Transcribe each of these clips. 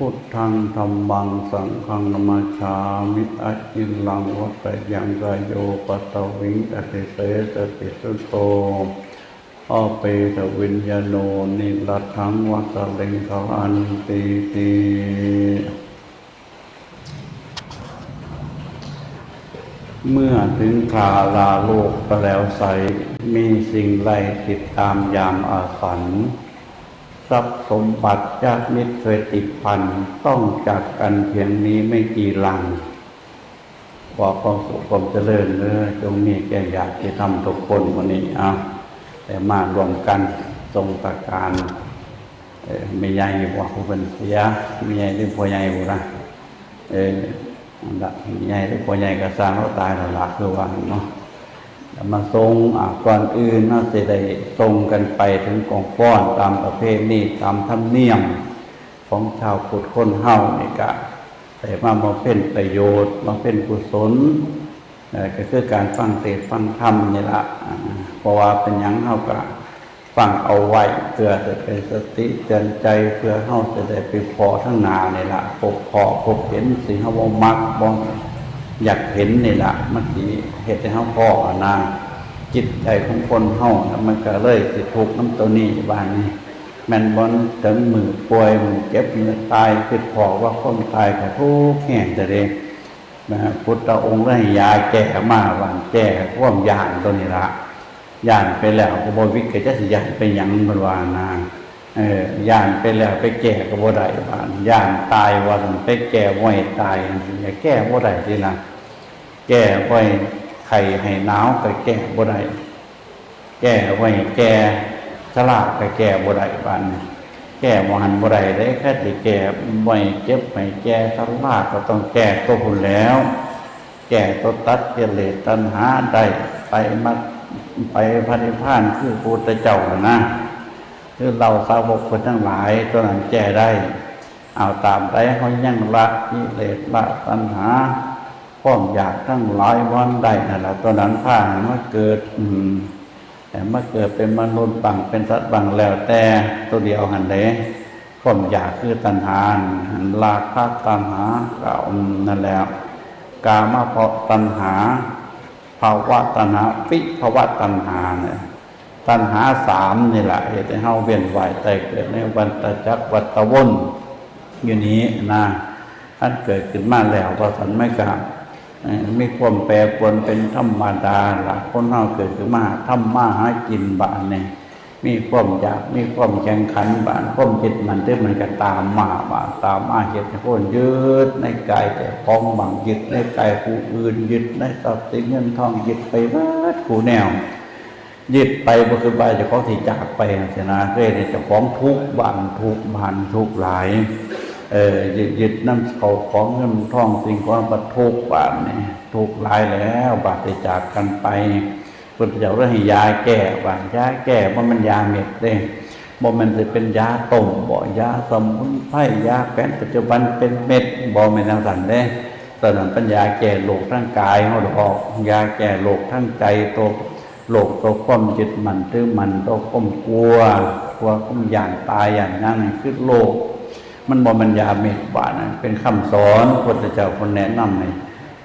พุทธังธรรมังสังฆังนามาชามิอะจินลังวัตยังกายโยปัตวิงอติเสสติสุโตอเปตวิญญาโนนิรัตถังวัตเลงขอันติติเมื่อถึงคราลาโลกไปแล้วใสมีสิ่งไรติดตามยามอาสัน ทรัพย์สมบัติญาติมิตรเคยติดพันต้องจากกันเพียงนี้ไม่กี่ลังขอความสุขความเจริญเนื้อจงมีแก่ญาติธรรมทุกคนวันนี้อะแต่มารวมกันทรงตะการเออไม่ใหญ่บอกผู้เป็นเสียไม่ใหญ่หรือพ่อใหญ่บุระเอออันดับใหญ่หรือพ่อใหญ่ก็สร้างเราตายแล้วละคือว่าเนาะ มาทรงอ่าก่อนอื่นน่าจะได้ทรงกันไปถึงกองฟ้อนตามประเพณีตามธรรมเนียมของชาวพุทธคนเฮานี่กะแต่มามาเป็นประโยชน์มาเป็นกุศลเอ่ก็คือการฟังเทศฟังธรรมนี่ละเพราะว่าเป็นยังเฮากะฟังเอาไว้เพื่อจะเป็นสติเตือนใจเพื่อเฮาจะได้ไปพอทั้งนาเนี่ละพบพอพบเห็นสิ่งเฮาบ่มักบ่ อยากเห็นนี่แหละมันสีเหตุให้เฮาพ่อนาจิตใจของคนเฮาแล้วมันก็เลยสิทุกน้ำตัวนี้บ้านนี้แม่นบอนถึงมือป่วยมือเจ็บมือตายคือพอว่าคนตายก็ทุกข์แห่งแต่เองนะพุทธองค์ได้ยาแก้มาวันแก้ความยานตัวนี้ละยานไปแล้วก็บวิกก็จะสิยานไปยังเพิ่นว่านา เออย่านไปแล้วไปแก้ก็บ่ได้บ้านย่านตายวันไปแก้บ่ให้ตายอย่าแก้บ่ได้ทีละแก้ไว้ไข่ให้หนาวก็แก้บ่ได้แก้ไว้แก้สลาดก็แก้บ่ได้บานแก้บ่หันบ่ได้ได้แค่สิแก้ไว้เจ็บไว้แก้สลาดก็ต้องแก้ตัวพุ่นแล้ว แก้ตัวตัดกิเลสตัณหาได้ไปมาไปพระนิพานคือพุทธเจ้านะ คือเราสาวกคนทั้งหลายตัวนั้นแก้ได้ เอาตามได้เขายังละกิเลสละตัณหาความอยากทั้งหลายวันใดนั่นแหละตัวนั้นพาให้มาเกิด อืมแต่มาเกิดเป็นมนุษย์บังเป็นสัตว์บังแล้วแต่ตัวเดียวหันเลยความอยากคือตัณหาหันลาคะตัณหาเก่านั่นแหละกามาเพราะตัณหาภาวะตัณหาวิภาวะตัณหาเนี่ย ตัณหาสามนี่แหละเหตุให้เฮาเวียนว่ายใจเกิดในวันตะจักวัตวนอยู่นี้นะท่านเกิดขึ้นมาแล้วพอสันไม่กล้าเอ่อมีความแปรปรวนเป็นธรรมดาละคนเฮาเกิดขึ้นมาทำมาหากินบานเนี่ยมีความอยากมีความแข่งขันบานความจิตมันที่มันก็ตามมาบานตามมาเหตุให้คนยึดในกายแต่พองบังยึดในกายผู้อื่นยึดในทรัพย์สินเงินทองยึดไปเบิดกูแนว ยึดไปบ่คือไปจ้าของที่จากไปเสนะเรื่อยจ้าของทุกบ้านทุกบ้านทุกหลายเออยึดยึดน้ำเขาของเงินทองสิ่งของบัตทุกบาทนี่ทุกหลายแล้วบาดได้จากกันไปพุทธเจ้าเรื่องให้ยาแก้บาดยาแก้บ่ามันยาเม็ดเด้บ่มันจะเป็นยาต้มบ่ยาสมุนไพรยาแผนปัจจุบันเป็นเม็ดบ่แม่นจังซั่นเด้ตอนนั้นปัญญาแก้โรคทั้งกายเฮาดอกยาแก้โรคทั้งใจตัว โรคตัวความยึดมันถือมันตัวความกลัวกลัวความอย่างตายอย่างนั้นคือโรคมันบ่มันยาเมตบาทนะเป็นคำสอนพระเจ้าคนแนะนำให้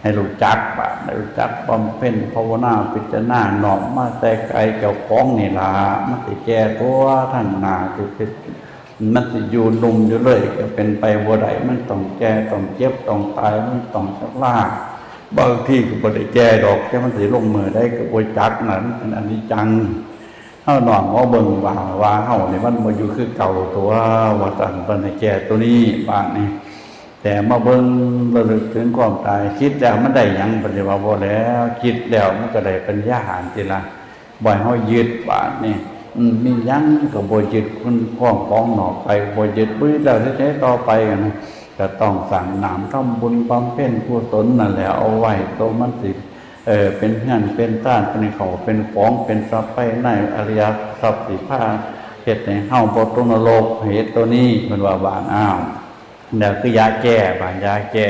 ให้รู้จักบาทให้รู้จักบำเพ็ญภาวนาพิจารณาหนอมมาแต่ไกลเจ้าของนี่ล่ะมันสิแก่ตัวทั้งหนาสิเป็นมันสิอยู่นุ่มอยู่เลย ก็เป็นไปบ่ได้มันต้องแก่ต้องเจ็บต้องตายมันต้องชรา บางที่ก็บ่ได้แก่ดอกแค่มันสิลงมือได้ก็บ่จักนั่นเป็นนิจจังเฮานองเอาเบิ่งว่าว่าเฮานี่มันบ่อยู่คือเก่าตัวว่าสั่นเพิ่นให้แก้ตัวนี้บางนี่แต่มาเบิ่งระลึกถึงความตาย คิดแล้วมันได้หยังปฏิว่าบ่แล้ว คิดแล้วมันก็ได้ปัญญาหารติละบ่ให้เฮายึดบาดนี่มียังก็บ่ยึดคุณพ้องของหนอกไปบ่ยึดบ่ยึดแล้วจะใช้ต่อไปกัน ก็ต้องสั่งน้ำทำบุญบำเพ็ญกุศลนั่นแหละเอาไว้ตัวมันสิเออเป็นเงื่นเป็นต้านเป็นเขาเป็นของเป็นทรัพย์ไปในอริยทรัพย์สิผ้าเหตุในเฮาบตุนโลกเหตุตัวนี้มันว่าบานอ้าวเนี่ยคือยาแก้บานยาแก้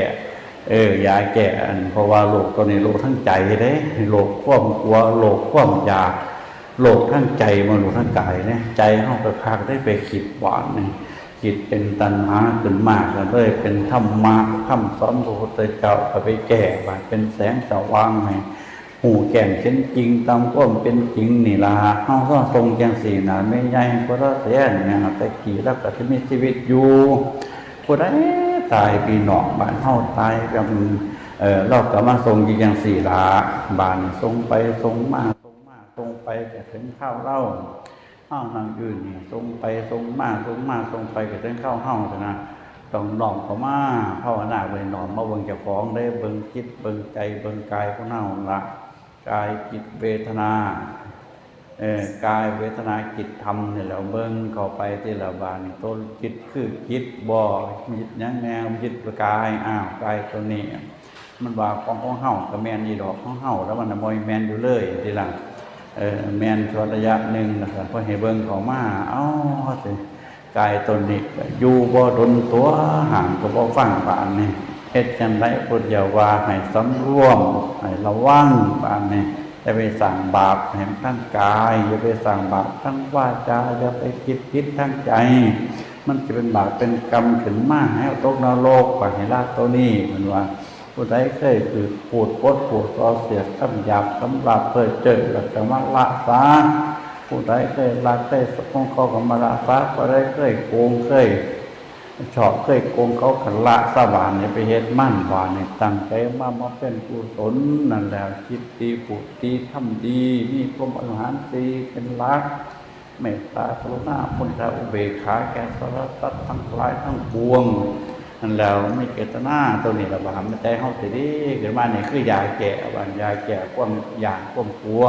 เออยาแก้อันเพราะว่าโลกตัวนี้โลกทั้งใจเด้โลกความกลัวโลกความอยากโลกทั้งใจมาโลกทั้งกายเนี่ยใจเฮาไปพักได้ไปคิดหวานนี่ คิดเป็นตัณหาขึ้นมากก็เลยเป็นธรรมะคำสอนพระพุทธเจ้าก็ไปแก้บาเป็นแสงสว่างให้หูแก่นเป็นจริงตามความเป็นจริงนี่ล่ะเฮาก็ทรงจังสี่น่ะไม่ใหญ่ก็ระแสเนี่ยแต่กี่แล้วก็จะมีชีวิตอยู่ผู้ใดตายปีหนอกบ้านเฮาตายกันเออเราก็มาทรงจังสีล่ะบานทรงไปทรงมาทรงมาทรงไปแต่ถึงข้าวเล่า เฮ้านางยืนนี่ทรงไปทรงมาทรงมาทรงไปก็ต้องเข้าเฮ้าเถอะนะต้องน้อมเข้ามาภาวนาไปน้อมมาเบิ่งเจ้าของได้เบิ่งจิตเบิ่งใจเบิ่งกายของเฮาละกายจิตเวทนาเออกายเวทนาจิตธรรมเนี่ยเราเบิ่งเข้าไปที่ละบานต้นจิตคือจิตบ่จิตหยังแนวจิตกายอ้าวกายตัวนี้มันว่าของของเฮาก็แม่นอีดอกของเฮาแล้วมันน่ะบ่แมนอยู่เลยทีหลัง เออแมนชวนระยะหนึ่งนะครับพอให้เบิ่งเขามาเอ้าสิกายตนนี้อยู่บ่ดนตัวห่างก็บ่ฟังปานนี่เฮ็ดจังไดพุทธเจ้าวาให้สำรวมให้ระวังปานนี่อย่าไปสั่งบาปแห่งทั้งกายอย่าไปสั่งบาปทั้งวาจาอย่าไปคิดพิษทั้งใจ มันจะเป็นบาปเป็นกรรมขึ้นมาให้ตกนรกปให้ลาตัวนี้เหมือนว่า ผู้ใดเคยคือปูดปดปูดต่อเสียคำหยาบคำหลับเคยเจอแล้วก็มละสาผู้ใดเคยรักเคยสกองเขากับมาละสาผู้ใดเคยโกงเคยชอบเคยโกงเขาขันละสวานเนี่ยไปเฮ็ดมั่นหวานเนี่ยตั้งใจมามาเป็นกุศลนั่นแหละคิดดีพูดดีทำดีมีความอรหันต์ดีเป็นรักเมตตากรุณาพุทธะอุเบกขาแก่สารพัดทั้งหลายทั้งปวง นั่นแล้วไม่เกตนาตัวนี้เระบาดมันใจเฮาสิดีเกิดมาเนี่ยคือยาแก่บัญญาแก่ความอย่างความกลัว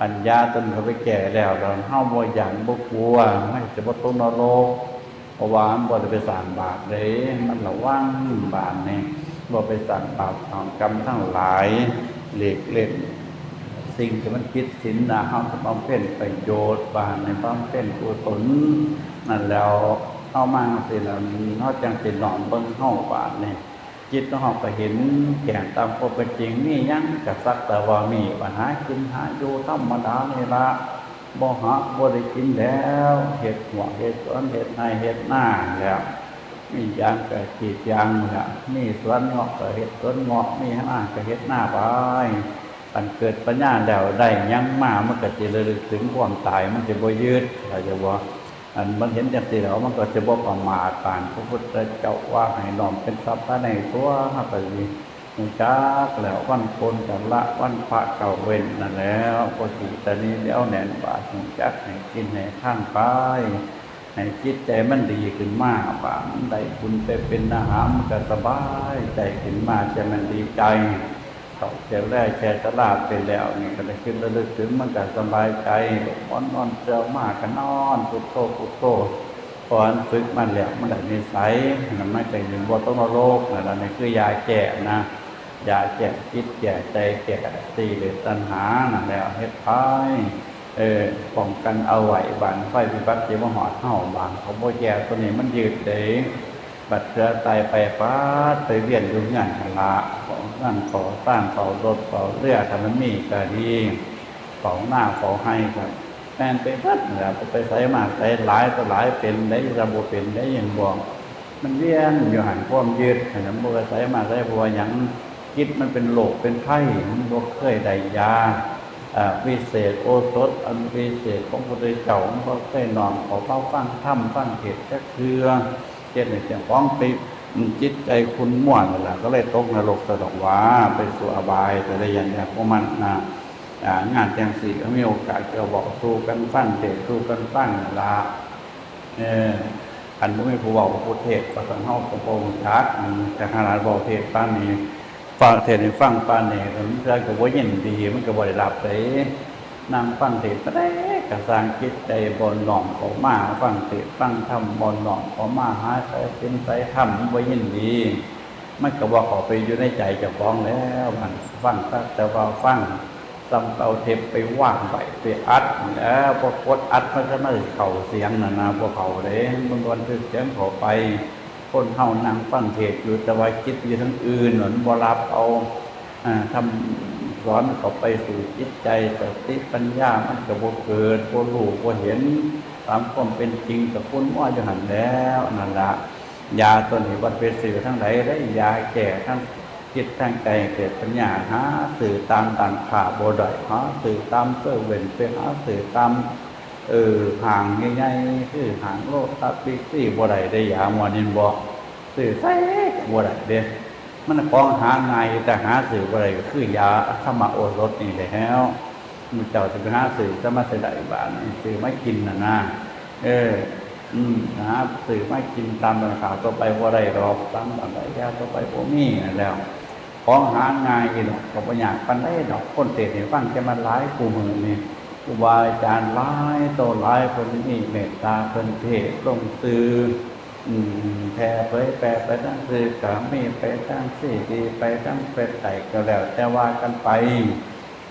ปัญญาตนเขาไปแก่แล้วเราเฮาบ่อย่างบกลัวไม่จะบ่ตกนรกเพราะว่ามบ่ได้ไปสร้างบาปเด้มันระวังบาปนี่ยบ่ไปสร้างบาปทำกรรมทั้งหลายเหล็กเล่นสิ่งที่มันคิดสินนะเฮาจะบำเพ็ญประโยชน์บานในบำเพ็ญกุศลนั่นแล้ว เข้ามาสิแล้วนอกจากสิหนอมเบิ่งเฮาบาดนี่ยจิตของเฮาก็เห็นแก่ตามความเป็นจริงนี่ยังก็สักแต่ว่ามีปัญหากินหาอยู่ธรรมดานี่ละบ่หาบ่ได้กินแล้วเฮ็ดหัวเฮ็ดสวนเฮ็ดนาเฮ็ดหน้าแล้วมียางก็กรีดยางละมีสวนงาะก็เฮ็ดสวนงาะมีหน้าก็เฮ็ดหน้าไปอันเกิดปัญญาแล้วได้ยังมามันก็จะระลึกถึงความตายมันจะบ่ยืดเราจะว่า อันมันเห็นจังซี่แล้วมันก็จะบ่ประมาทปานพระพุทธเจ้าว่าให้น้อมเป็นทรัพย์ในตัวฮาก็สิฮู้จักแล้ววันโกนกันละวันพระเก่าเว้นนั่นแล้วปกติตอนนี้แล้วแน่นบาทฮู้จักให้กินให้ข้างไปให้จิตใจมันดีขึ้นมาบามันได้บุญไปเป็นอาหารมันก็สบายใจขึ้นมาใจมันดีใจ เขาเจ้าแรกแชร์ตลาดไปแล้วนี่ก็ได้ขึ้นระลึกถึงมันก็สบายใจนอนนอนเจ้ามากก็นอนพุทโธพุทโธพอนฝึกมันแล้วมันได้นิสัยมันไม่ใจถึงว่าต้องมาโรคนั่นแหละนี่คือยาแก้นะยาแก้จิตแก้ใจแก้ตีหรือตัณหานั่นแหละเฮ็ดพายเออป้องกันเอาไหวบานไฟพิบัติเจมหอดเห่าบานเขาบ่แย่ตัวนี้มันยืดเด้ บัดเสือตายไปป้าไปเวียนอยู่งานหนละของนั่นขอสร้างขอรถขอเรือทำมันมีก็ดีของหน้าขอให้ครับแม่นไปพัดแล้วไปใส่มาใส่หลายต่อหลายเป็นได้ระบบเป็นได้อย่างบอกมันเวียนอยู่หันความยืดขนมบัวใส่มาใส่บัวยังคิดมันเป็นโลกเป็นไพ่มันบ่เคยได้ยาอ่าวิเศษโอสถอันวิเศษของพระเจ้ามันก็เคยนอนขอเข้าฟังถ้ำฟังเทศน์จักเทือ เจ็ดในเสียงฟ้องไปจิตใจคุณม่วนนั่นแหละก็เลยตกนรกสะดอกว่าไปสู่อบายแต่ละอย่างเนี่ยพวกมันนะงานแจงสีก็มีโอกาสจะบอกสู้กันฟังเทศสู้กันฟังนั่นละเอออันบ่มีผู้บอกผู้เทศก็ต้องเฮากับโปงชักอันแต่ขนาดบอกเทศป้านนี้ฟังเทศให้ฟังป้านนี้มันก็ก็บ่ยินดีมันก็บ่ได้รับเลย นั่งฟังเทศก็ได้กระสางจิตใจบนหลองเขอมาฟังเทศฟังธรรมบนหลองเขอมาหาใส่เป็นใส่ธรรมบ่ยินดีมันก็บอกขาไปอยู่ในใจจะฟ้องแล้วมันฟังสักแต่ว่าฟังซ้ำเอาเทปไปว่างไปไปอัดแล้วพอกดอัดมันก็ไม่เข่าเสียงนะนะพวกเขาเลยมันวันคือเสียงเขาไปคนเฮานั่งฟังเทศอยู่แต่ว่าคิดอยู่ทั้งอื่นหนุนบรับเอาอ่าทำ สอนเขาไปสู่จิตใจสติปัญญามันก็บ่เกิดบ่รู้บ่เห็นตามความเป็นจริงกับคุณว่าอยู่หันแล้วนั่นละยาตัวนี้วัดเป็นสื่อทั้งหลายได้ยาแก่ทั้งจิตทั้งใจเกิดปัญญาหาสื่อตามต่างขาบ่ได้หาสื่อตามเสื้อเวนไปหาสื่อตามเออห่างง่ายๆคือห่างโลกตับปีกซี่บ่ได้ได้ยาหมอนินบ่สื่อใส่บ่ได้เด้ มันของหาง่ายแต่หาสื่อบ่ได้ก็คือยาธรรมโอรสนี่แล้วมันเจ้าจะไปหาสื่อจะมาใส่ได้บานสื่อไม่กินนะนะเออ อืมหาสื่อไม่กินตามราคาต่อไปบ่าได้ดอกตามอะไรยาต่อไปบ่มีนั่แล้วของหาง่ายอีกก็บ่อยากปานใดดอกคนเทศน์ให้ฟังแค่มันหลายกูมือนี่ครูบาอาจารย์หลายโตหลายคนนี่เมตตาเพิ่นเทศลงซื่อ แผ่เผยแผ่ไปทั้งสื่อกามีไปทั้งสี่ดีไปทั้งเป็ดไต่ก็แล้ว แต่ว่ากันไป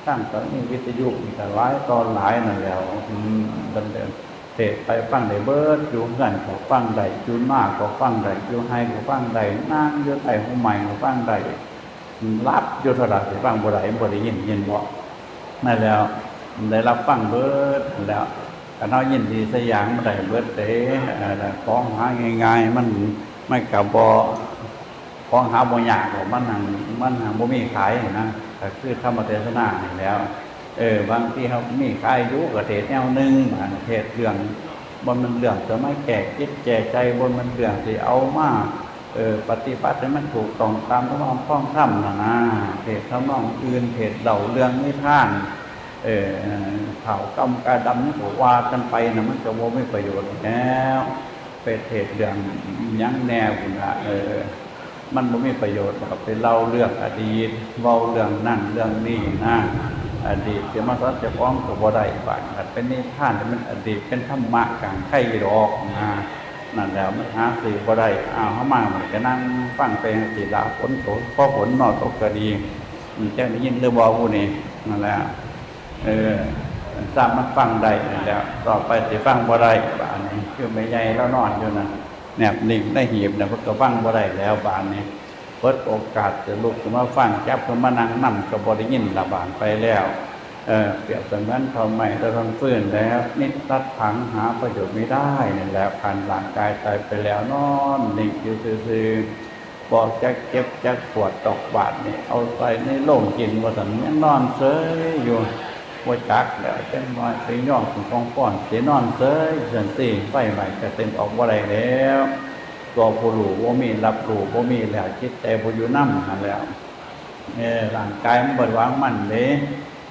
ทั้งตอนนี้วิทยุอีกหลายตอนหลายนั่นแล้วอืมดำเนินเทศน์ไปฟังได้เบิร์ดอยู่กันก็ฟังได้อยู่มากก็ฟังได้อยู่ให้ก็ฟังได้นั่งอยู่ใต้หูใหม่ก็ฟังได้รับอยู่เท่าไร่ฟังบ่ได้บ่ได้ยินยินบ่นั่นแล้วได้รับฟังเบิร์ดแล้ว กันเอายินดีสยางบ่ได้เบิดเด้เอ่อของหาง่ายๆ มันไม่ก็บ่ของหาบ่ยากหรอกมันหังมันหังบ่มีขายนะก็คือธรรมเทศนานี่แล้ว เออบางที่เขามีขายยู่ก็เทศแนวหนึงอันเทศเรื่องบ่มันเรื่องจะไม่แก่จิตแก่ใจบ่มันเรื่องสิเอามาเออปฏิบัติให้มันถูกต้องตามทำนองพ้องถ้ำนะนะเพจทำนองอื่นเพจเดาเรื่องนิทาน เออเผากำกาดำนี่ก็ว่ากันไปนะมันจะว่าไม่ประโยชน์แล้วไปเทศเรื่องยั้งแนวคุณละเออ มันไม่มีประโยชน์หรอกไปเล่าเรื่องอดีตเล่าเรื่องนั่นเรื่องนี้นะอดีตเสียมาสัจจะฟ้องกับบ่ได้บ้างเป็นนิทานแต่มันอดีตเป็นธรรมะกลางไข่ดอกนะนั่นแล้วมันหาสื่อบ่ได้อ้าวเขามาเหมือนก็นั่งฟังไปสีลาฝนตกพอฝนนอตกก็ดีแจ้งได้ยินเรื่องบอกผู้นี้นั่นแหละ เออทราบมันฟังได้แล้ว ต่อไปสิฟังบ่ได้บ้านนี้คือไม่ใหญ่แล้วนอนอยู่นะแนบนิ่งได้หีบนะเพิ่นก็ฟังบ่ได้แล้วบานนี้เปิดโอกาสจะลุกขึ้นมาฟังจับขึ้นมานั่งนั่งก็บ่ได้ยินละบานไปแล้วเออเปรียบเสมือนทอใหม่ตะทนฟื้นแล้ว นิรัดผังหาประโยชน์ไม่ได้นี่แหละผ่านร่างกายตายไปแล้วนอนนิ่งอยู่ซื่อๆบอกจักเจ็บจักปวดตอกบาดนี่เอาใส่ในโล่งกินว่าสันยังนอนเซยอยู่ ว่าจักแล้วจังน้อยไปย่องถึงกองป้อนเสียนอนเซยเสันตีไฟใหม่ก็เต็มออกบ่าได้แล้วตัวผู้รู้ว่ามีรับรู้ว่ามีแล้วจิตใจผู้อยู่นั่นแล้วเออร่างกายมันบ่วางมันเด้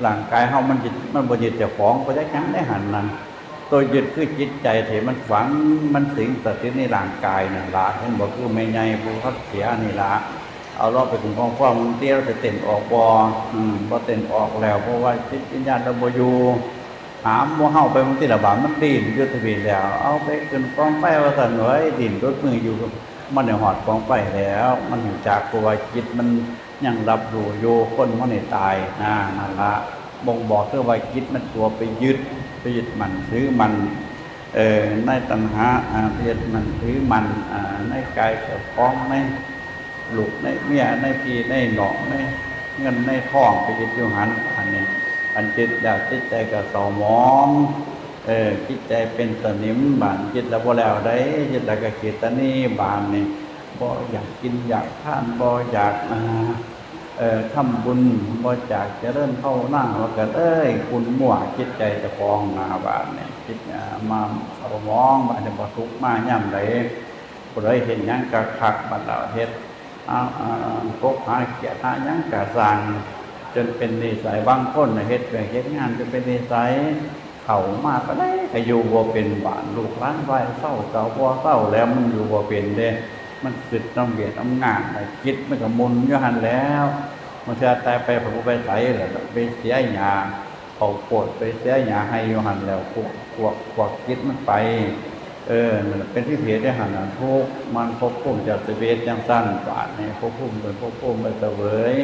ร่างกายเฮามันจิตมันบ่ยึดเจ้าของบ่ได้ยังได้หันนั่นตัวยึดคือจิตใจที่มันฝังมันสิงสถิตในร่างกายนั่นละเห็นบ่คือแม่ใหญ่ผู้เขาเสียนี่ละ เอาเราไปถึงของฟ้องเตี้ยวจะเต้นออกบ่อืมบ่เต้นออกแล้ว เพราะว่าจิตวิญญาณเราบ่อยู่หามบ่เฮาไปมันติละบาดมันดินยู่ทวีแล้ว เอาไปขึ้นกองไฟว่าซั่นเว้ดินรถมืออยู่มันได้หอดกองไฟแล้ว มันเห็นจากเพราะว่าจิตมันยังรับรู้อยู่คนมันได้ตายนะนั่นละบ่งบอกคือว่าจิตมันตัวไปยึดไปยึดมันถือมันเอ่อในตัณหาอาเพศมันถือมันอ่าในกายกับฟ้องใน ลูกในเมียในพี่ในหนองในเงินในทองไปยึดอยู่หันอันนี้อันจิตแล้วจิตใจก็เศร้ามองเออจิตใจเป็นสนิมบานจิตแล้วบ่แล้วได้จิตแล้วก็เกิดตนีบานนี่บ่อยากกินอยากทานบ่อยากอ่าเอ่อทำบุญบ่อยากเจริญเข้าหน้าว่ากันเอ้ย คุณมั่วจิตใจจะฟองหน้าบานนี่จิตมาเอามองบานนี่บ่ทุกมาย่ำใดผู้ใดเห็นยังก็คักบัดเราเฮ็ด อาอาพบหาเกียรติหายังก็สร้างจนเป็นนิสัยบางคนนะเฮ็ดเรื่องเฮ็ดงานจนเป็นนิสัยเข้ามาก็ได้ก็อยู่บ่เป็นบ้านลูกหลานไหวเศร้าเก่าบ่เศร้าแล้วมันอยู่บ่เป็นเด้ มันคิดต้องเบียดต้องงานไอ้คิดมันก็มุนอยู่หันแล้วมันจะตายไปผมไปไสแล้วไปเสียหยาเอาปวดไปเสียหยาให้อยู่หันแล้วพวกพวกพวกคิดมันไป เออนั่นเป็นที่เพจได้หันทุกมันพบพุ่มจากสเวทยังสั้นบาดเนี่ยพบพุ่มเป็นพบพุ่มไปเสวย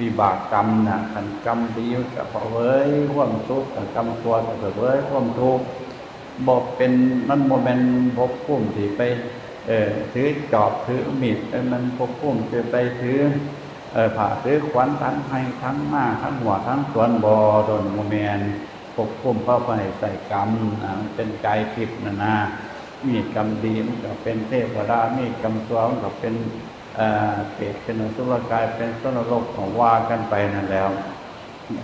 วิบากกรรมนะขันกรรมดีกับเสวยความทุกข์ขันกรรมตัวกับเสวยความทุกข์บอกเป็นมันโมเมนต์พบพุ่มที่ไป เออถือจอบถือมีดเออมันพบพุ่มจะไปถือเออผ่าถือขวัญทั้งให้ทั้งหน้าทั้งหัวทั้งสวนบอโดนโมเมน ปกพุ่มเข้าไปใส่กรรมมันเป็นกายทิพย์นะนะมีกรรมดีมันก็เป็นเทวดามีกรรมตัวมันก็เป็นเปรตเป็นสุรกายเป็นต้นโลกของว่ากันไปนั่นแล้ว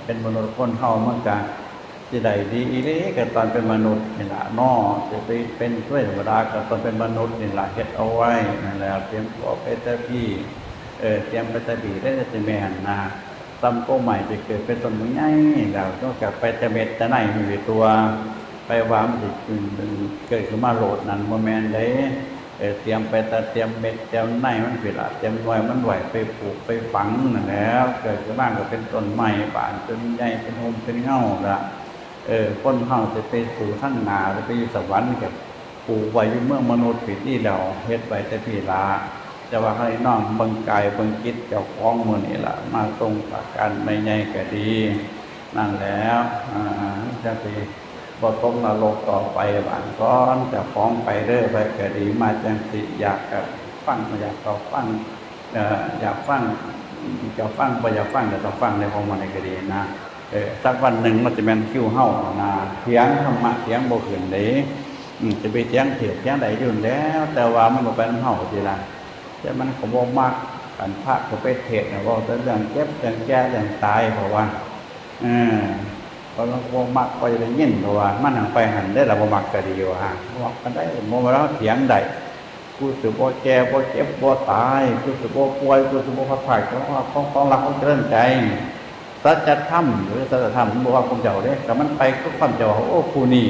เป็นมนุษย์คนเฮามันก็สิได้ดีอีหลีก็ตอนเป็นมนุษย์นี่ละนอจะไปเป็นเทวยธรรมดาก็ตอนเป็นมนุษย์นี่ละเฮ็ดเอาไว้นั่นแหละเตรียมตัวไปแต่พี่เออเตรียมไปตะบีได้จะแม่นนะ ตำโกใหม่ไปเกิดเป็นต้นไม้ใหญ่แล้วก็กลับไปตะเม็ดตะไหนมีอตัวไปวางสิเกิดขึ้นมาโหลดนั่นโมแมนได้เตรียมไปตะเตรียมเม็ดเตรียมไหนมันผิดละเตรียมหน่วยมันไหวไปปลูกไปฝังนั่นแล้วเกิดขึ้นมาก็เป็นต้นไม้บานต้นใหญ่เป็นโฮมเป็นเงาละเออคนเฮาจะไปสู่ทั้งนาจะไปอยู่สวรรค์กับปลูกไว้อยู่เมืองมนุษย์ผิดที่เราเฮ็ดไว้แต่พี่ลา จะว่าให้น้องเบังกายเบังจิตเจ้าของมือนี่ละมาตรงกับการไม่ใหญ่ก็ดี นั่นแล้วจะไปบ่ตรงนรกต่อไปบานก้อนจะฟ้องไปเด้อยไปก็ดีมาจังสิอยากกับฟังอยากต่อฟังอยากฟังจะฟังบ่อยากฟังก็ต้องฟังในของมันก็ดีนะเออสักวันหนึ่งมันจะแม่นคิวเฮานะเถียงธรรมะเถียงโบขึ้นเด้จะไปเถียงเถียงเถียงใดอยู่แล้ว แต่ว่ามันบ่เป็นเฮาทีละ แต่มันก็บ่มักกันพระก็ไปเทศนะว่าเรื่องเจ็บเรื่องแก่เรื่องตายเพราะว่าเออเพราะมันบ่มักไปได้ยินเพราะว่า มันหันไปหันได้ละบ่มักก็ดีว่าฮะบอกกันได้บ่มาแล้วเถียงได้กูสิบ่แก่บ่เจ็บบ่ตายกูสิบ่ป่วยกูสิบ่พัดผ่ายเพราะว่าของของรักของเจริญใจสัจธรรมหรือสัจธรรมบอกว่าผมเจ้าเด้แต่มันไปก็ความเจ้าโอ้ผู้นี้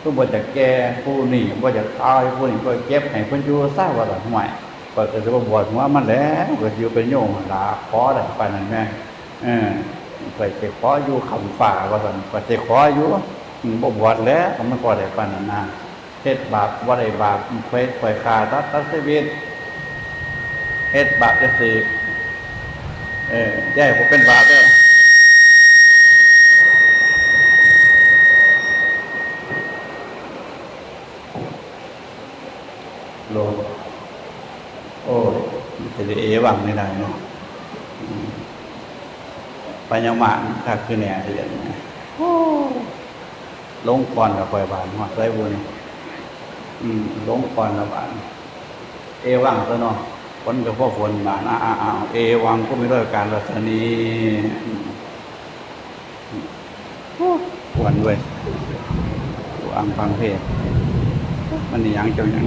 ผู้บ่จะแก่ผู้นี้บ่จะตายผู้นี้บ่เจ็บให้เพิ่นอยู่ซะว่าล่ะห่วย ก็จะว่าบวชหัวมันแล้วก็อยู่เป็นโยมลาขอได้ปานนั่นแม่เออไปเจขออยู่คำฝ่าว่าซั่นก็จะขออยู่บ่บวชแล้วมันก็ได้ปานนั้นนะเฮ็ดบาปว่าได้บาปเฟสปล่อยขาตัดตัดชีวิตเฮ็ดบาปจะตีเออแย่ผมเป็นบาปเด้อโล โอ้ย จะได้เอวังไม่ได้เนาะอืมปัญญามานถ้าคือแหน่เรียนนะโอ้ลงก่อนกับปล่อยบานหอดไรบุญอืมลงก่อนกับบาน เอวังซะเนาะฝนกับพ่อฝนบานอ้าวอ้าวเอวังก็ไม่ได้การรัศนีอืมอืมควรด้วยวางฟังเพศมันนี่ยังเจ้ายัง